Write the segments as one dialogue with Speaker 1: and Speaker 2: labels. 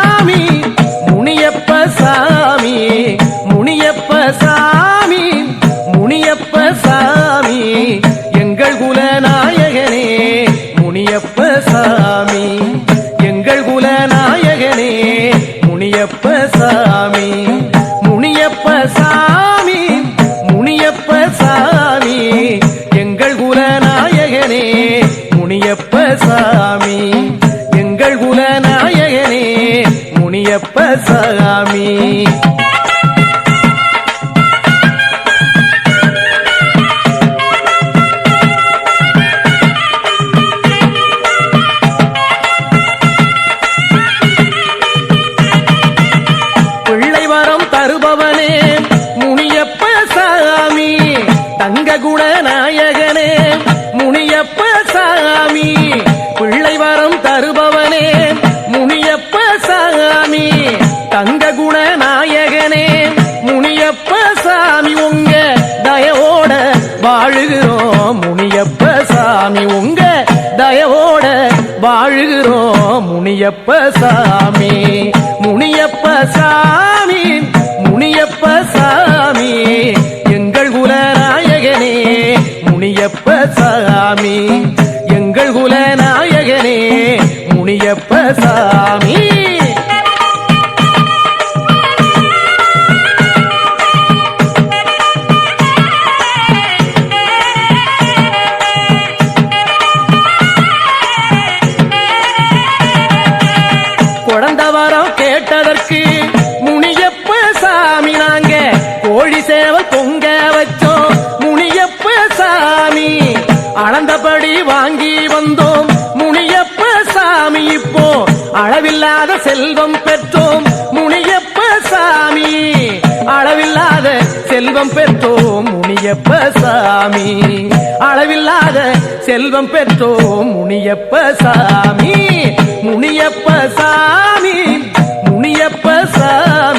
Speaker 1: சாமி முனியப்ப சாமி. முனியப்ப சாமி முனியப்ப சாமி உங்க தயவோட வாழுகிறோம். முனியப்ப சாமி முனியப்ப சாமி முனியப்ப சாமி எங்கள் குலநாயகனே முனியப்ப சாமி எங்கள் குலநாயகனே முனியப்ப சாமி. அளவில்லாத செல்வம் பெற்றோம் முனியப்ப சாமி. அளவில்லாத செல்வம் பெற்றோம் முனியப்ப சாமி. அளவில்லாத செல்வம் பெற்றோம் முனியப்ப சாமி. முனியப்ப சாமி முனியப்ப சாமி.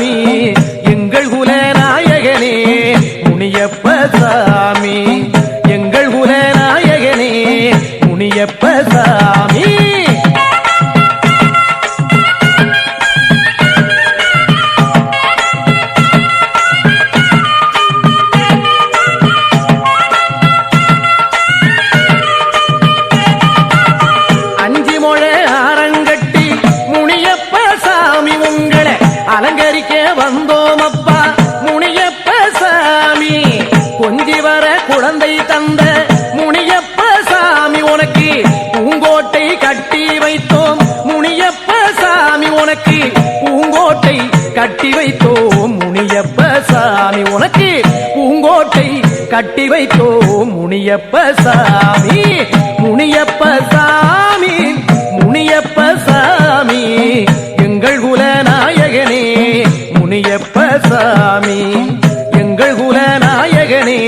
Speaker 1: கட்டி வைத்தோம் முனியப்ப சாமி. உனக்கு பூங்கோட்டை கட்டி வைத்தோம் முனியப்ப சாமி. முனியப்ப சாமி முனியப்ப சாமி. எங்கள் குலநாயகனே முனியப்ப சாமி. எங்கள் குலநாயகனே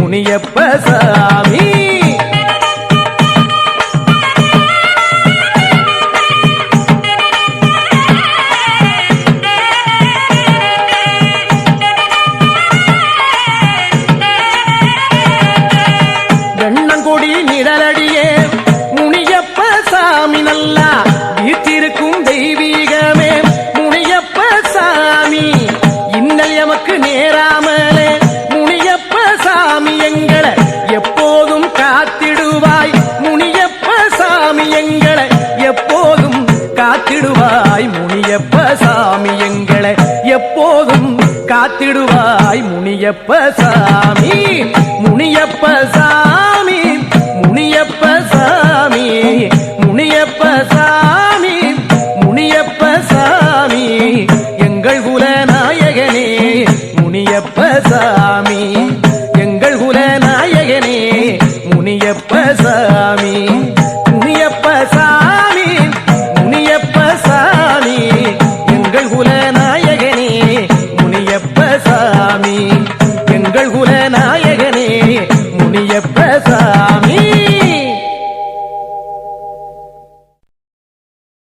Speaker 1: முனியப்ப சாமி. தாய் முனியப்ப சாமி முனியப்ப சாமி முனியப்ப சாமி முனியப்ப சாமி முனியப்ப சாமி எங்கள் குலநாயகனே முனியப்ப சாமி எங்கள் குலநாயகனே முனியப்ப சாமி. சாமி எங்கள் குல